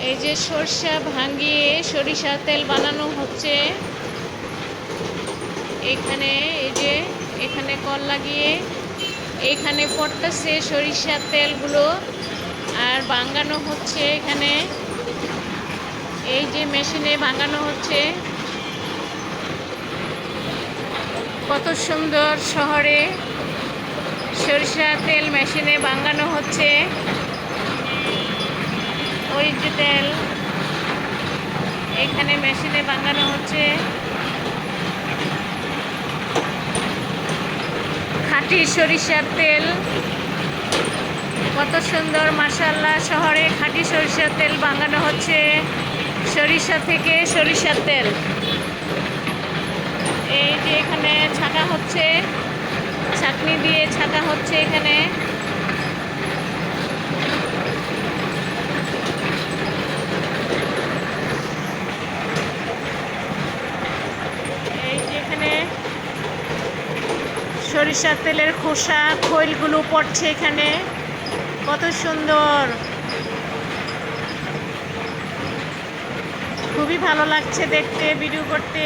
এই যে সরষা ভাঙিয়ে সরিষা তেল বানানো হচ্ছে। এখানে, এই যে, এখানে কল লাগিয়ে, এখানে পড়তেছে সরিষার তেলগুলো আর ভাঙানো হচ্ছে এখানে। এই যে মেশিনে ভাঙানো হচ্ছে। কত সুন্দর শহরে সরিষা তেল মেশিনে ভাঙানো হচ্ছে। ওই যে তেল। এখানে মেশিনে ভাঙানো হচ্ছে। খাঁটি সরিষার তেল। কত সুন্দর মাসাল্লাহ শহরে খাঁটি সরিষার তেল ভাঙানো হচ্ছে। সরিষা থেকে সরিষার তেল। এই যে এখানে ছাকা হচ্ছে। ছাকনি দিয়ে ছাকা হচ্ছে এখানে এই যে এখানে সরিষার তেলের খোসা খৈলগুলো পড়ছে এখানে। কত সুন্দর। খুবই ভালো লাগছে দেখতে ভিডিও করতে।